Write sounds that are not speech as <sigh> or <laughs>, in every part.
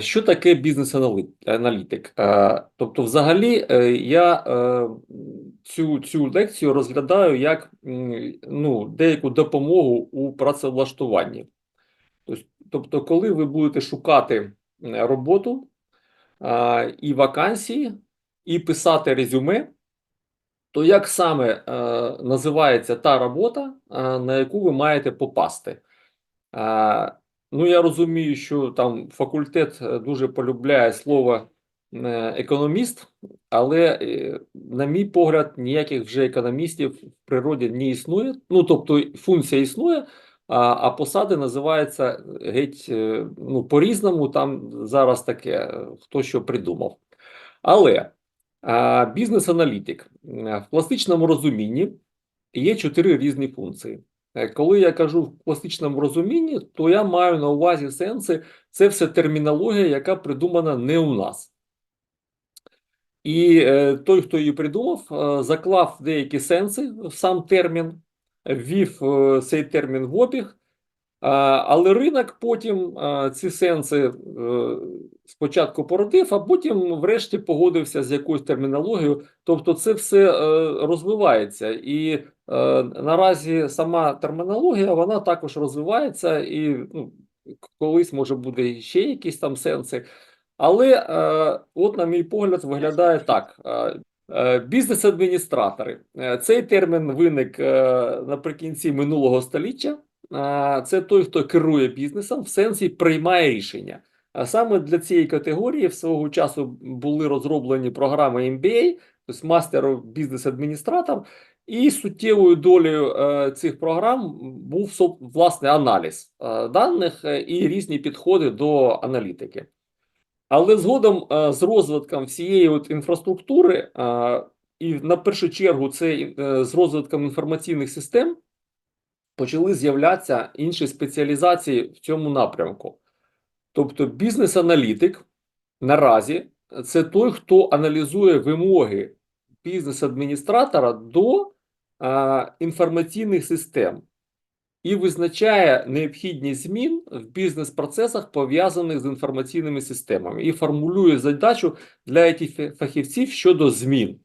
Що таке бізнес-аналітик? Е, Тобто, взагалі, е, я е, цю, цю лекцію розглядаю як ну, деяку допомогу у працевлаштуванні. Тобто, коли ви будете шукати роботу е, і вакансії, і писати резюме, то як саме е, називається та робота, е, на яку ви маєте попасти? Ну, я розумію, що там факультет е, дуже полюбляє слово е, економіст, але, е, на мій погляд, ніяких вже економістів в природі не існує. Ну, тобто, функція існує, а, а посади називаються геть ну, по-різному. Там зараз таке, хто що придумав. Але бізнес-аналітик в класичному розумінні є чотири різні функції. Е, Коли я кажу в класичному розумінні, то я маю на увазі сенси, це все термінологія, яка придумана не у нас. І е, той, хто її придумав, е, заклав деякі сенси в сам термін, ввів цей термін в обіг, але ринок потім ці сенси спочатку породив, а потім, врешті, погодився з якоюсь термінологією. Тобто, це все розвивається, і наразі сама термінологія вона також розвивається, і ну, колись може буде ще якісь там сенси. Але е, от, на мій погляд, виглядає так. Е, е, Бізнес-адміністратори. Е, Цей термін виник е, наприкінці минулого століття. А, Це той, хто керує бізнесом, в сенсі приймає рішення. А саме для цієї категорії свого часу були розроблені програми MBA, тобто мастер бізнес-адміністратор, і суттєвою долею е, цих програм був власне аналіз е, даних е, і різні підходи до аналітики. Але згодом з розвитком всієї от інфраструктури, і на першу чергу це з розвитком інформаційних систем, почали з'являтися інші спеціалізації в цьому напрямку. Тобто, бізнес-аналітик наразі це той, хто аналізує вимоги бізнес-адміністратора до інформаційних систем і визначає необхідність змін в бізнес-процесах, пов'язаних з інформаційними системами, і формулює задачу для фахівців щодо змін.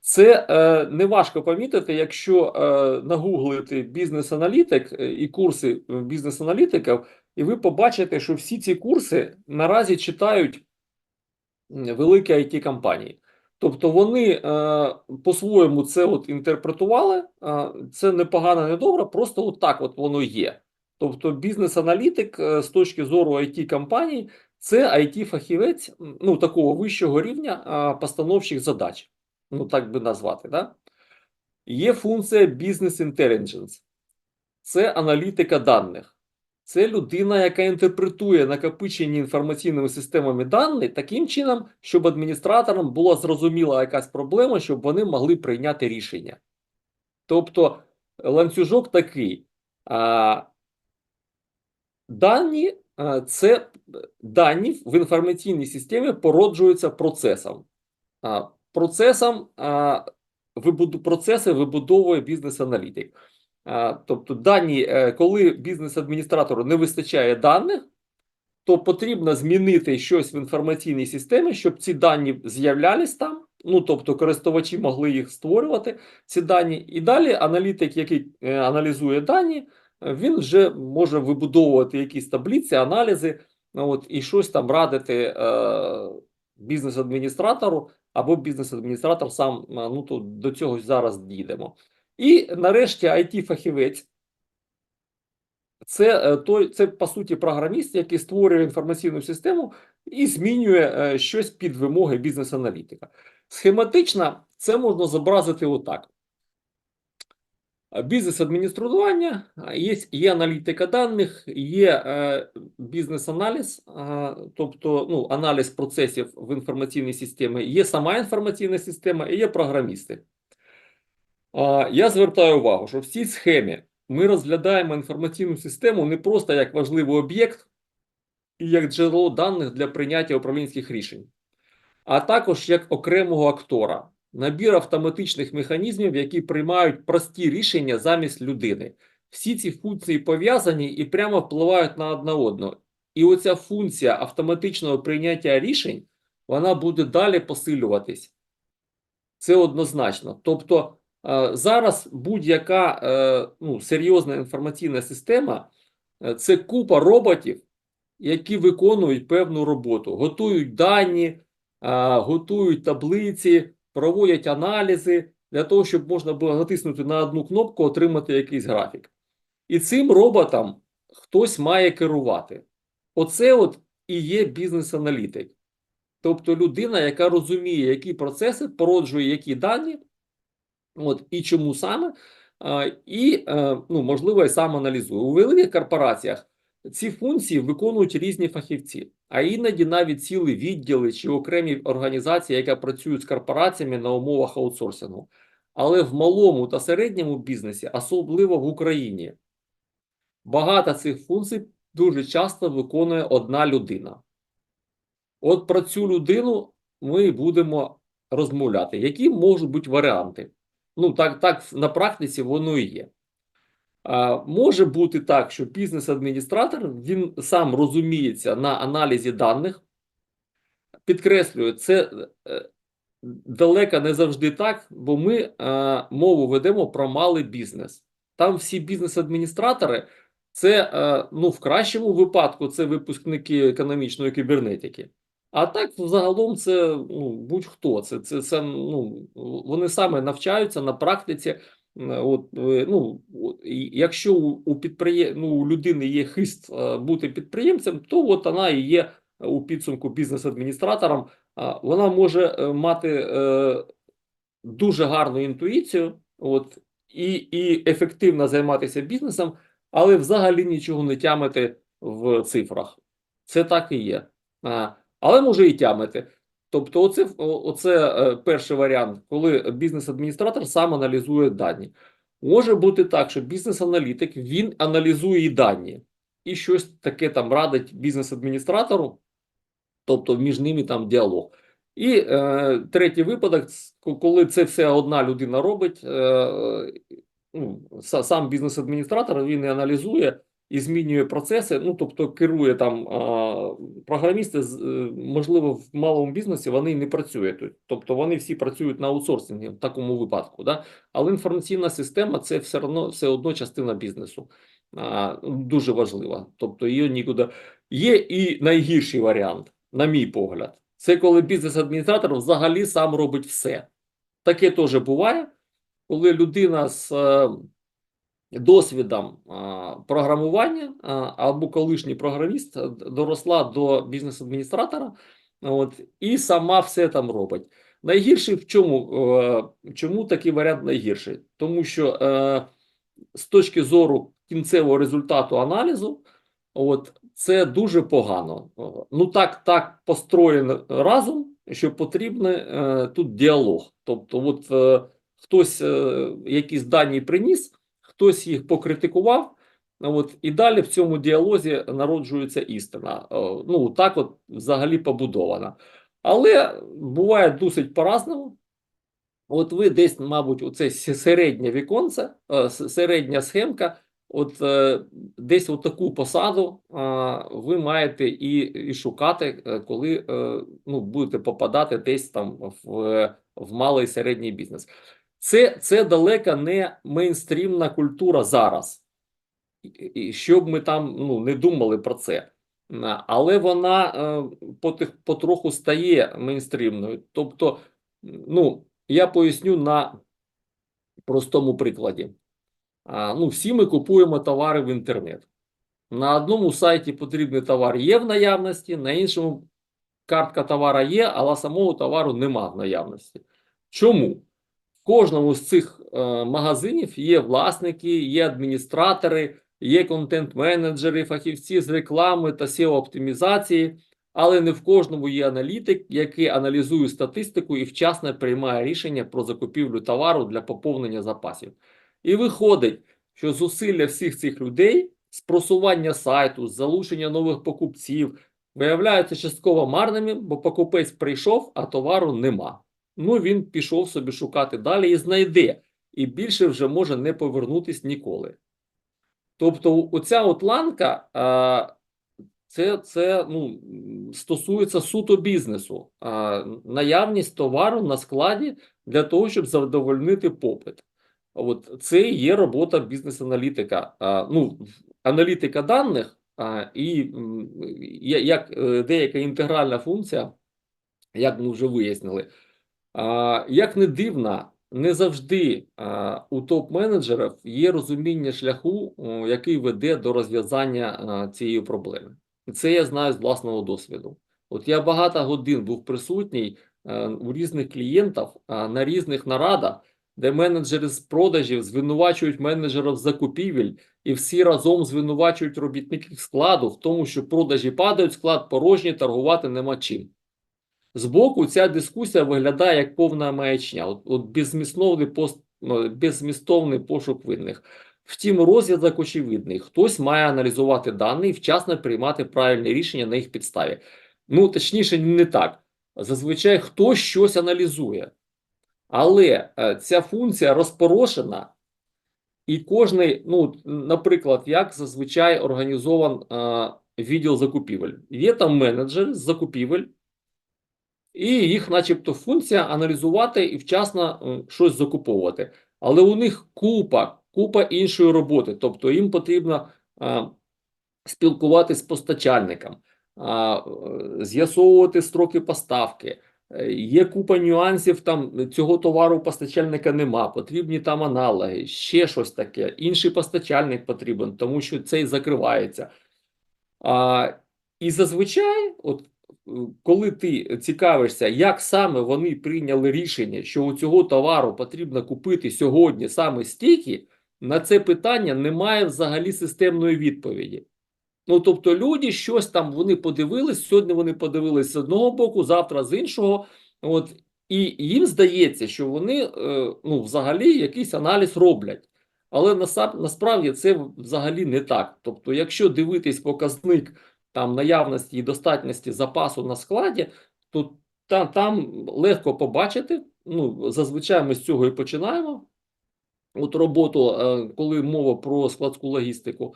Це е, не важко помітити, якщо е, нагуглити бізнес-аналітик е, і курси е, бізнес-аналітиків, і ви побачите, що всі ці курси наразі читають великі it компанії. Тобто вони е, по-своєму це от інтерпретували. Е, це не погано, не добре, просто от так от воно є. Тобто, бізнес-аналітик е, з точки зору it компаній це it фахівець ну, такого вищого рівня постановчих задач ну так би назвати, да? Є функція Business Intelligence. Це аналітика даних. Це людина, яка інтерпретує накопичені інформаційними системами дані таким чином, щоб адміністраторам була зрозуміла якась проблема, щоб вони могли прийняти рішення. Тобто ланцюжок такий. А, дані це дані в інформаційній системі породжуються процесом. А, процесом а, вибуду, процеси вибудовує бізнес-аналітик. Тобто, дані, е, коли бізнес-адміністратору не вистачає даних, то потрібно змінити щось в інформаційній системі, щоб ці дані з'являлись там. Ну, тобто, користувачі могли їх створювати, ці дані. І далі аналітик, який е, аналізує дані, він вже може вибудовувати якісь таблиці, аналізи, ну, от, і щось там радити е, бізнес-адміністратору, або бізнес-адміністратор сам, е, ну то до цього зараз дійдемо. І нарешті IT-фахівець. Це е, той, це по суті програміст, який створює інформаційну систему і змінює е, щось під вимоги бізнес-аналітика. Схематично це можна зобразити отак. Бізнес-адміністрування, є, є аналітика даних, є е, бізнес-аналіз, тобто ну, аналіз процесів в інформаційній системі, є сама інформаційна система і є програмісти. Я звертаю увагу, що в цій схемі ми розглядаємо інформаційну систему не просто як важливий об'єкт і як джерело даних для прийняття управлінських рішень, а також як окремого актора, набір автоматичних механізмів, які приймають прості рішення замість людини. Всі ці функції пов'язані і прямо впливають на одне одну. І оця функція автоматичного прийняття рішень, вона буде далі посилюватись. Це однозначно. Тобто зараз будь-яка е, ну, серйозна інформаційна система е, це купа роботів, які виконують певну роботу, готують дані, е, готують таблиці, проводять аналізи для того, щоб можна було натиснути на одну кнопку, отримати якийсь графік. І цим роботом хтось має керувати. Оце от і є бізнес-аналітик. Тобто людина, яка розуміє, які процеси породжує які дані, от, і чому саме, і, е, ну, можливо, і сам аналізує. У великих корпораціях ці функції виконують різні фахівці, а іноді навіть цілі відділи чи окремі організації, які працюють з корпораціями на умовах аутсорсингу. Але в малому та середньому бізнесі, особливо в Україні, багато цих функцій дуже часто виконує одна людина. От про цю людину ми будемо розмовляти. Які можуть бути варіанти? Ну, так, так на практиці воно і є. А, може бути так, що бізнес-адміністратор він сам розуміється на аналізі даних. Підкреслюю, це е, далеко не завжди так, бо ми е, мову ведемо про малий бізнес. Там всі бізнес-адміністратори це е, ну, в кращому випадку це випускники економічної кібернетики. А так, загалом, це ну, будь-хто. Це, це, це, ну, вони саме навчаються на практиці. Е, От, е, ну, якщо у, підприє... ну, у людини є хист е, бути підприємцем, то от вона і є у підсумку бізнес-адміністратором. Вона може е, мати е, дуже гарну інтуїцію от, і, і ефективно займатися бізнесом, але взагалі нічого не тямити в цифрах. Це так і є. Але може і тямити. Тобто, оце, оце е, перший варіант, коли бізнес-адміністратор сам аналізує дані. Може бути так, що бізнес-аналітик він аналізує і дані, і щось таке там радить бізнес-адміністратору, тобто між ними там діалог. І е, третій випадок, коли це все одна людина робить, е, ну, сам бізнес-адміністратор він і аналізує і змінює процеси. Ну, тобто керує там програмісти, е, можливо, в малому бізнесі вони не працюють. Тобто вони всі працюють на аутсорсингі в такому випадку. Да? Але інформаційна система це все одно, все одно частина бізнесу. Дуже важлива. Тобто її нікуди. Є і найгірший варіант, на мій погляд. Це коли бізнес-адміністратор взагалі сам робить все. Таке теж буває, коли людина з е, досвідом програмування або колишній програміст е, доросла до бізнес-адміністратора, от, і сама все там робить. Найгірший в чому? е, Чому такий варіант найгірший? Тому що е, з точки зору кінцевого результату аналізу, от це дуже погано. Ну так, так построєно разом, що потрібен тут діалог. Тобто, от хтось якісь дані приніс, хтось їх покритикував. От і далі в цьому діалозі народжується істина. Е, Ну так, от взагалі побудована. Але буває досить по-разному. От ви десь, мабуть, оце середнє віконце, е, середня схемка, от е, десь от таку посаду ви маєте і, і шукати, коли ну, будете попадати десь там в, в малий середній бізнес. Це, це далеко не мейнстрімна культура зараз. І щоб ми там ну, не думали про це. Але вона е, потих, потроху стає мейнстрімною. Тобто, ну, я поясню на простому прикладі. А, ну, всі ми купуємо товари в інтернет. На одному сайті потрібний товар є в наявності, на іншому картка товара є, але самого товару нема в наявності. Чому? Кожному з цих е, магазинів є власники, є адміністратори, є контент-менеджери, фахівці з реклами та SEO-оптимізації, але не в кожному є аналітик, який аналізує статистику і вчасно приймає рішення про закупівлю товару для поповнення запасів. І виходить, що зусилля всіх цих людей з просування сайту, з залучення нових покупців виявляються частково марними, бо покупець прийшов, а товару нема. Ну, він пішов собі шукати далі і знайде, і більше вже може не повернутись ніколи. Тобто, оця от ланка, це, це ну, стосується суто бізнесу, наявність товару на складі для того, щоб задовольнити попит. От це є робота бізнес-аналітика. Ну, аналітика даних і як е, деяка інтегральна функція, як ми вже вияснили. Як не дивно, не завжди у топ-менеджерів є розуміння шляху, який веде до розв'язання цієї проблеми. І Це я знаю з власного досвіду. От я багато годин був присутній е, у різних клієнтів на різних нарадах, де менеджери з продажів звинувачують менеджерів закупівель, і всі разом звинувачують робітників складу в тому, що продажі падають, склад порожній, торгувати нема чим. Збоку ця дискусія виглядає як повна маячня, от, от беззмістовний пост, ну, беззмістовний пошук винних. Втім, розв'язок очевидний. Хтось має аналізувати дані і вчасно приймати правильні рішення на їх підставі. Ну, точніше, не так. Зазвичай хтось щось аналізує. Але е, ця функція розпорошена, і кожний, ну, наприклад, як зазвичай організован е, відділ закупівель. Є там менеджер з закупівель, і їх, начебто, функція аналізувати і вчасно щось закуповувати. Але у них купа, купа іншої роботи. Тобто їм потрібно а, спілкуватися з постачальником, е, з'ясовувати строки поставки. Е, Є купа нюансів, там цього товару постачальника нема, потрібні там аналоги, ще щось таке. Інший постачальник потрібен, тому що цей закривається. А, і зазвичай, от е, коли ти цікавишся, як саме вони прийняли рішення, що у цього товару потрібно купити сьогодні саме стільки, на це питання немає взагалі системної відповіді. Ну, тобто, люди щось там вони подивились, сьогодні вони подивились з одного боку, завтра з іншого. От, і їм здається, що вони е, ну, взагалі якийсь аналіз роблять. Але насправді це взагалі не так. Тобто, якщо дивитись показник там наявності і достатності запасу на складі, то там, там легко побачити. Ну, зазвичай ми з цього і починаємо. От роботу, е, коли мова про складську логістику,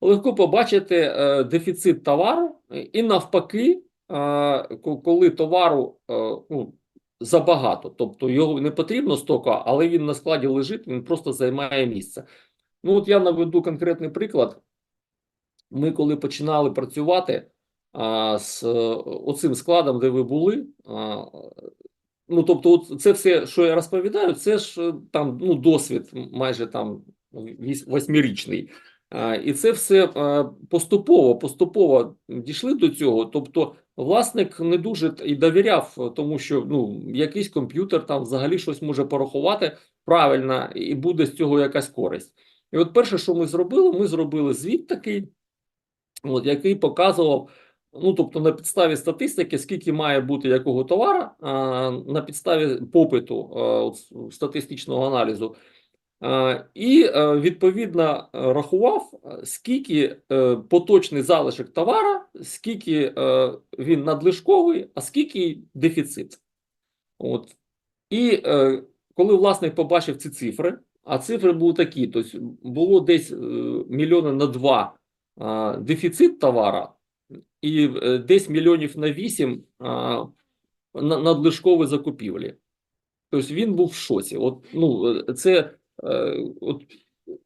легко побачити е, дефіцит товару, і навпаки, е, коли товару ну, забагато, тобто його не потрібно стока, але він на складі лежить, він просто займає місце. Ну, от я наведу конкретний приклад. Ми, коли починали працювати а, з е, оцим складом, де ви були, а, ну тобто, от це все, що я розповідаю, це ж е, там ну, досвід майже там восьмирічний. А, і це все а, поступово, поступово дійшли до цього. Тобто, власник не дуже і довіряв, тому що ну, якийсь комп'ютер там взагалі щось може порахувати правильно, і буде з цього якась користь. І от перше, що ми зробили, ми зробили звіт такий, от, який показував, ну тобто на підставі статистики, скільки має бути якого товара, а, на підставі попиту а, от, статистичного аналізу, а, і е, відповідно рахував, скільки е, поточний залишок товара, скільки е, він надлишковий, а скільки дефіцит. От. І е, коли власник побачив ці цифри, а цифри були такі, тобто було десь мільйони на два а, дефіцит товара, і е, десь мільйонів на вісім на- надлишкові закупівлі. Тобто він був в шоці. От, ну, е, це е, от,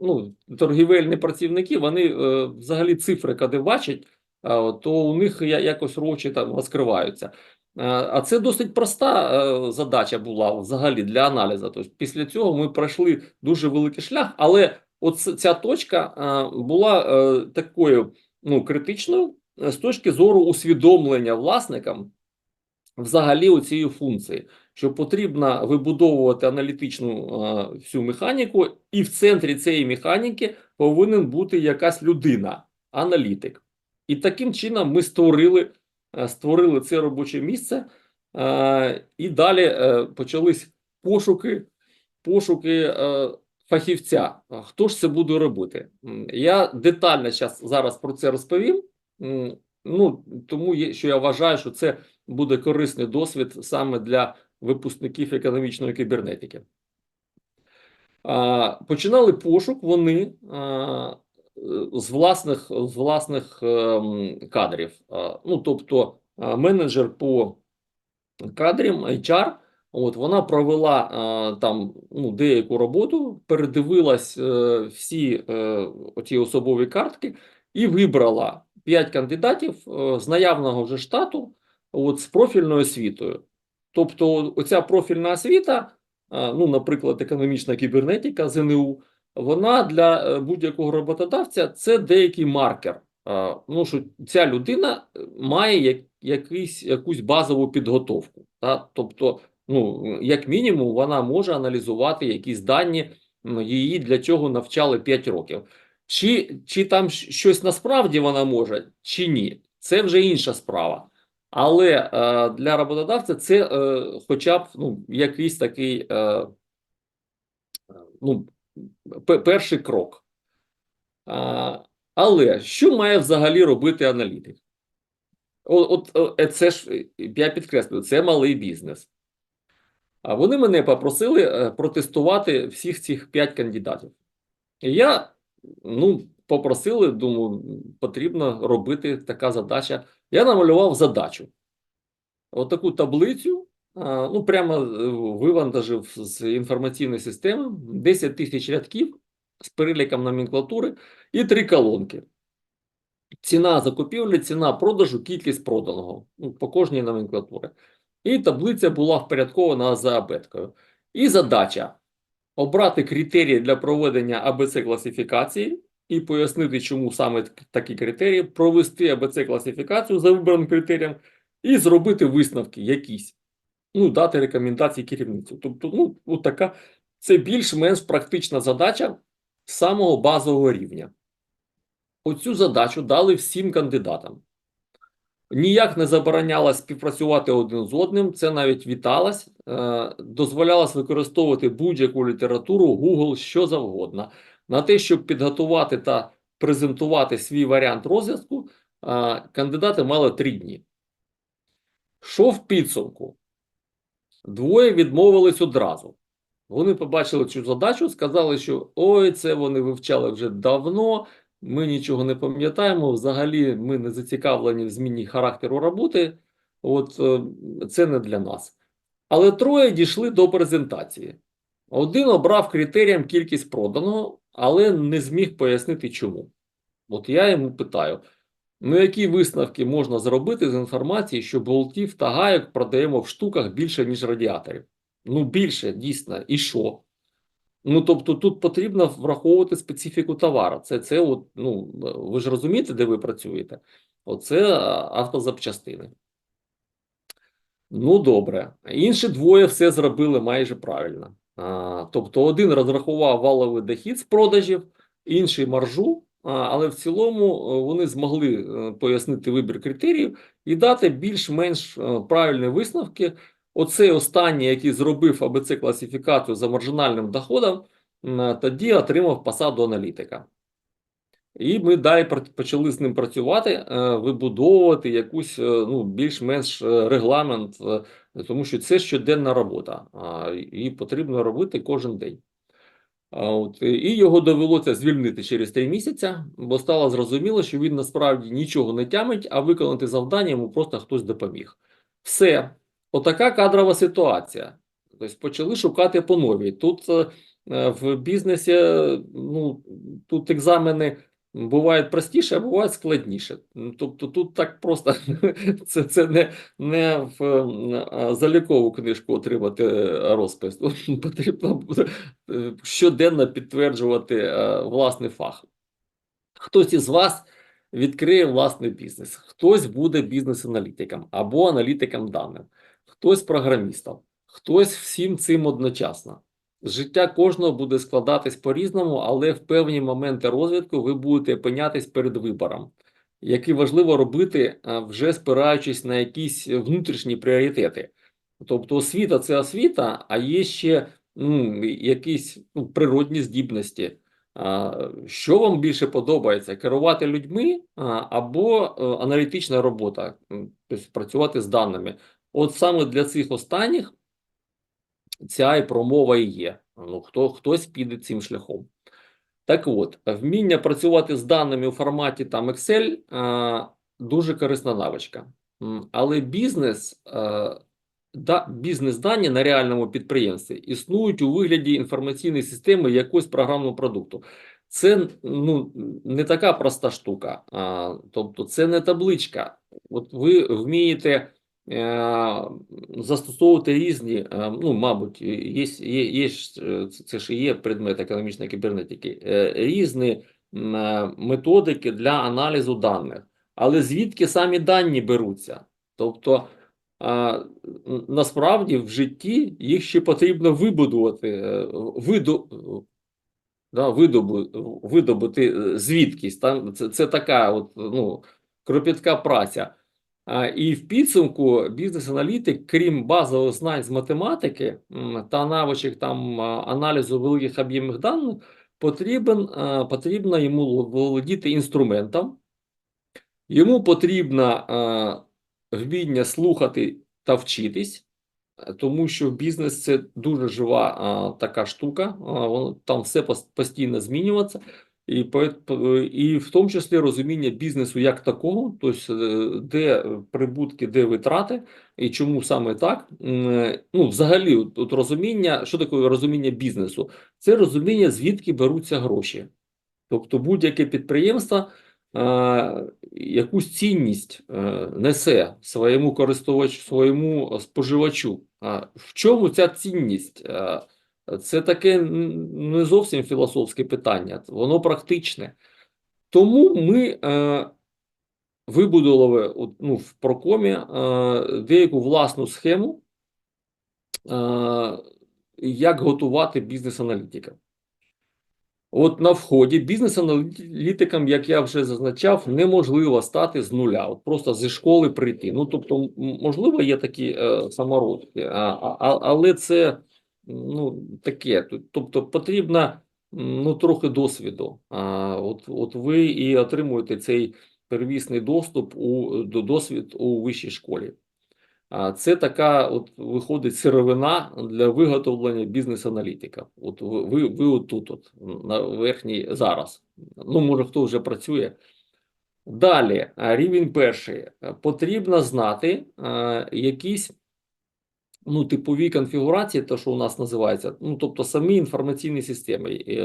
ну, торгівельні працівники, вони взагалі цифри, коли бачать, то у них якось очі там розкриваються. А це досить проста задача була взагалі для аналізу. Тобто після цього ми пройшли дуже великий шлях, але от ця точка була е, такою ну, критичною е, з точки зору усвідомлення власникам взагалі цієї функції, що потрібно вибудовувати аналітичну всю механіку, і в центрі цієї механіки повинен бути якась людина, аналітик. І таким чином ми створили, е, створили це робоче місце, і далі почались пошуки, пошуки фахівця. Хто ж це буде робити? Я детально зараз про це розповім. Ну, тому що я вважаю, що це буде корисний досвід саме для випускників економічної кібернетики. Починали пошук вони з власних, з власних ем, кадрів. Ну, тобто, менеджер по кадрам, HR, от вона провела а, там ну, деяку роботу, передивилась е, всі е, оті особові картки і вибрала 5 кандидатів е, з наявного вже штату, от з профільною освітою. Тобто, оця профільна освіта, а, ну, наприклад, економічна кібернетика ЗНУ, вона для е, будь-якого роботодавця це деякий маркер. А, Ну, що ця людина е, має як, якийсь, якусь базову підготовку. Та? Тобто, ну, як мінімум, вона може аналізувати якісь дані, її для чого навчали 5 років. Чи, чи там щось насправді вона може, чи ні, це вже інша справа. Але е, для роботодавця це е, хоча б ну, якийсь такий е, ну, перший крок. А, але що має взагалі робити аналітик? О- От, е, це ж я підкреслюю, це малий бізнес. Вони мене попросили е, протестувати всіх цих п'ять кандидатів. І я ну, попросили, думаю, потрібно робити така задача. Я намалював задачу. Отаку таблицю, ну прямо е, вивантажив з інформаційної системи 10 тисяч рядків з переліком номенклатури і три колонки. Ціна закупівлі, ціна продажу, кількість проданого ну, по кожній номенклатурі. І таблиця була впорядкована за абеткою. І задача обрати критерії для проведення АБЦ класифікації і пояснити, чому саме такі критерії, провести АБЦ класифікацію за вибраним критерієм і зробити висновки якісь. Ну, дати рекомендації керівництву. Тобто, ну, от така це більш-менш практична задача самого базового рівня. Оцю задачу дали всім кандидатам. Ніяк не заборонялось співпрацювати один з одним, це навіть віталось, е, дозволялось використовувати будь-яку літературу, Google, що завгодно. На те, щоб підготувати та презентувати свій варіант розв'язку, е, кандидати мали три дні. Що в підсумку? Двоє відмовились одразу. Вони побачили цю задачу, сказали, що ой, це вони вивчали вже давно, ми нічого не пам'ятаємо. Взагалі, ми не зацікавлені в зміні характеру роботи. От е, це не для нас. Але троє дійшли до презентації. Один обрав критерієм кількість проданого, але не зміг пояснити чому. От я йому питаю: ну які висновки можна зробити з інформації, що болтів та гайок продаємо в штуках більше, ніж радіаторів? Ну, більше, дійсно, і що? Ну, тобто, тут потрібно враховувати специфіку товару. Це, це от, ну, ви ж розумієте, де ви працюєте? Оце автозапчастини. Ну, добре. Інші двоє все зробили майже правильно. А, тобто, один розрахував валовий дохід з продажів, інший маржу, а, але в цілому е, вони змогли е, пояснити вибір критеріїв і дати більш-менш е, правильні висновки. Оцей останній, який зробив АБЦ класифікацію за маржинальним доходом, тоді отримав посаду аналітика. І ми далі почали з ним працювати, е, вибудовувати якусь е, ну, більш-менш е, регламент, тому що це щоденна робота, і потрібно робити кожен день. От, і його довелося звільнити через три місяці, бо стало зрозуміло, що він насправді нічого не тямить, а виконати завдання йому просто хтось допоміг. Все, отака кадрова ситуація. Тобто почали шукати по новій. Тут е, е, в бізнесі е, ну, тут екзамени бувають простіше, а бувають складніше. Тобто тут так просто <laughs> це, це не, не в залікову книжку отримати розпис. Тут <laughs> потрібно щоденно підтверджувати власний фах. Хтось із вас відкриє власний бізнес, хтось буде бізнес-аналітиком або аналітиком даних, хтось програмістом, хтось всім цим одночасно. Життя кожного буде складатись по-різному, але в певні моменти розвитку ви будете опинятись перед вибором, який важливо робити, е, вже спираючись на якісь внутрішні пріоритети. Тобто освіта це освіта, а є ще ну, якісь ну, природні здібності. Що вам більше подобається: керувати людьми або е, аналітична робота, тобто працювати з даними? От саме для цих останніх ця і промова і є. Ну, хто, хтось піде цим шляхом. Так от, вміння працювати з даними у форматі там Excel е, дуже корисна навичка. Але бізнес, е, да, бізнес-дані на реальному підприємстві існують у вигляді інформаційної системи якогось програмного продукту. Це ну, не така проста штука. А, тобто, це не табличка. От ви вмієте застосовувати різні, е, ну, мабуть, є, є, є, е, це ж є предмет економічної кібернетики, е, різні е, методики для аналізу даних. Але звідки самі дані беруться? Тобто, насправді в житті їх ще потрібно вибудувати, е, виду, да, видобу, видобути е, звідкись. Там це, це така от, ну, кропітка праця. І в підсумку бізнес-аналітик, крім базових знань з математики та навичок там аналізу великих об'ємів даних, потрібен, потрібно йому володіти інструментом, йому потрібно вміння слухати та вчитись, тому що бізнес це дуже жива така штука, там все постійно змінюється. І, і в тому числі розуміння бізнесу як такого, тобто де прибутки, де витрати, і чому саме так. Е, Ну, взагалі, от, розуміння, що таке розуміння бізнесу? Це розуміння, звідки беруться гроші. Тобто будь-яке підприємство е, якусь цінність несе своєму користувачу, своєму споживачу. В чому ця цінність? Це таке не зовсім філософське питання, воно практичне. Тому ми е, вибудували ну, в Прокомі е, деяку власну схему, е, як готувати бізнес-аналітика. От на вході бізнес-аналітикам, як я вже зазначав, неможливо стати з нуля, от просто зі школи прийти. Ну тобто, можливо, є такі е, самородки, а, а, але це ну таке. Тобто, потрібно ну трохи досвіду. А от, от ви і отримуєте цей первісний доступ у до досвід у вищій школі. А це така, от виходить сировина для виготовлення бізнес-аналітика. От ви, ви, отут, от на верхній зараз. Ну, може, хто вже працює. Далі, рівень перший. Потрібно знати е, якісь ну, типові конфігурації, те, що у нас називається, ну, тобто самі інформаційні системи, е,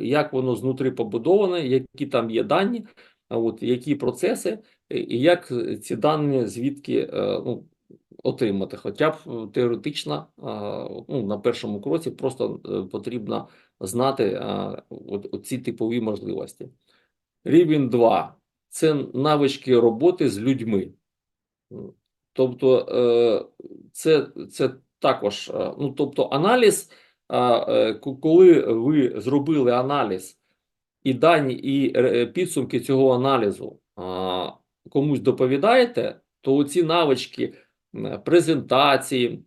як воно знутрі побудоване, які там є дані, от, які процеси, і як ці дані звідки е, ну, отримати. Хоча б е, теоретично, ну, на першому кроці просто потрібно знати от ці типові можливості. Рівень 2 – це навички роботи з людьми. Тобто, е, це, це також, е, ну, тобто аналіз, е, ко- коли ви зробили аналіз і дані, і підсумки цього аналізу комусь доповідаєте, то ці навички презентації,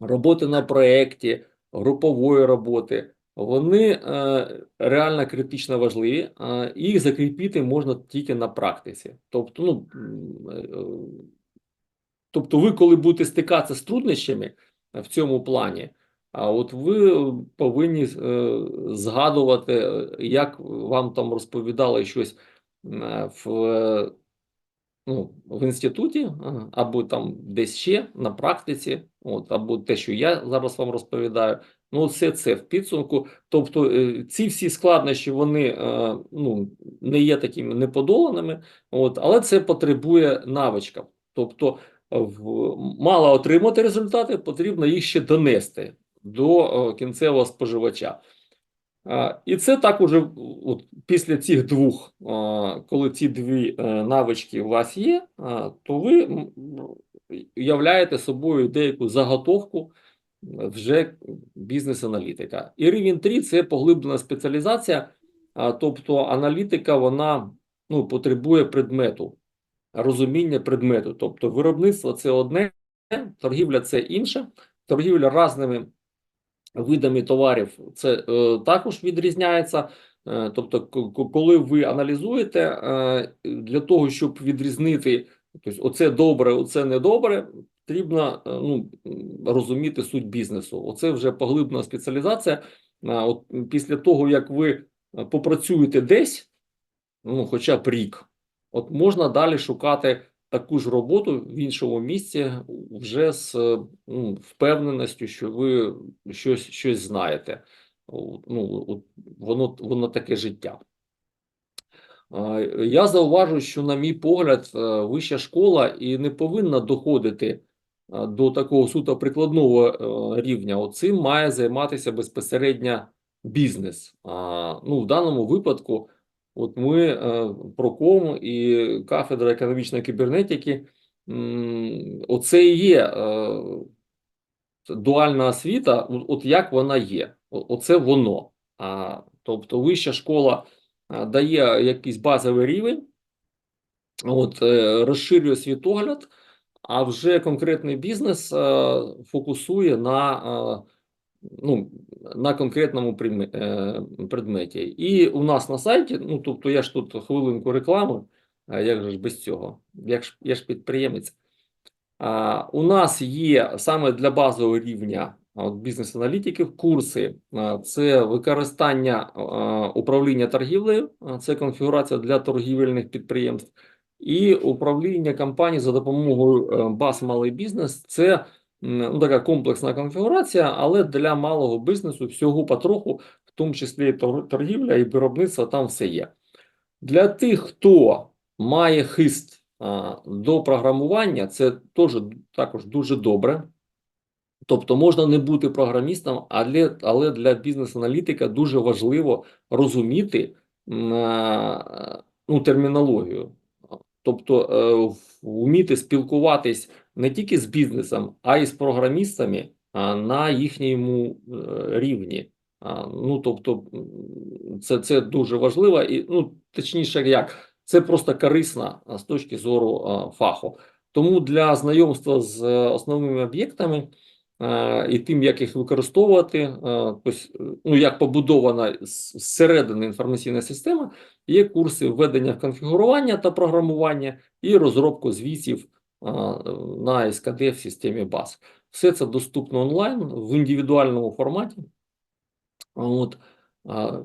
роботи на проєкті, групової роботи, вони реально критично важливі. Їх закріпити можна тільки на практиці. Тобто, ну, тобто ви, коли будете стикатися з труднощами в цьому плані, а от ви повинні е, згадувати, е, як вам там розповідали щось в, е, ну, в інституті, або там десь ще на практиці, от, або те, що я зараз вам розповідаю. Ну, все це в підсумку. Тобто, е, ці всі складнощі вони е, ну, не є такими неподоланими, от, але це потребує навичка. Тобто, в, мало отримати результати, потрібно їх ще донести до е, кінцевого споживача. І це так уже от, після цих двох, коли ці дві е, навички у вас є, то ви являєте собою деяку заготовку вже бізнес-аналітика. І рівень 3 – це поглиблена спеціалізація, тобто аналітика вона ну, потребує предмету, розуміння предмету. Тобто виробництво це одне, торгівля це інше, торгівля різними видами товарів це е, також відрізняється. Е, тобто, коли ви аналізуєте е, для того, щоб відрізнити, тобто, оце добре, оце недобре, потрібно е, ну, розуміти суть бізнесу. Оце вже поглиблена спеціалізація. От після того, як ви е, попрацюєте десь, ну, хоча б рік, от можна далі шукати таку ж роботу в іншому місці вже з е, ну, впевненістю, що ви щось, щось знаєте. Ну, от воно, воно таке життя. Я зауважу, що, на мій погляд, е, вища школа і не повинна доходити до такого суто прикладного е, рівня. Оцим має займатися безпосередньо бізнес. Ну, в даному випадку, от ми, е, Проком і кафедра економічної кібернетики, оце і є е, дуальна освіта, от як вона є. Оце воно. Тобто вища школа дає якийсь базовий рівень, от, е, розширює світогляд, а вже конкретний бізнес е, фокусує на, е, ну, на конкретному е, предметі. І у нас на сайті, ну тобто я ж тут хвилинку реклами, а як же ж без цього? Я ж, я ж підприємець. А, У нас є саме для базового рівня бізнес-аналітиків курси. Це використання управління торгівлею, це конфігурація для торгівельних підприємств, і управління компаній за допомогою е, баз малий бізнес. Це ну, така комплексна конфігурація, але для малого бізнесу всього потроху, в тому числі і торгівля і виробництво, там все є. Для тих, хто має хист а, до програмування, це теж також дуже добре. Тобто можна не бути програмістом, але, але для бізнес-аналітика дуже важливо розуміти ну, термінологію. Тобто е, вміти спілкуватись не тільки з бізнесом, а й з програмістами на їхньому е, рівні. Ну, тобто, це, це дуже важливо, і ну, точніше, як це просто корисно з точки зору фаху. Тому для знайомства з е, основними об'єктами е, і тим, як їх використовувати, ну, як побудована зсередини інформаційна система, є курси введення конфігурування та програмування і розробку звітів на СКД в системі баз. Все це доступно онлайн в індивідуальному форматі. От,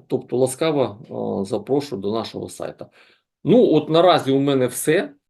тобто ласкаво запрошую до нашого сайту. Ну, от наразі у мене все.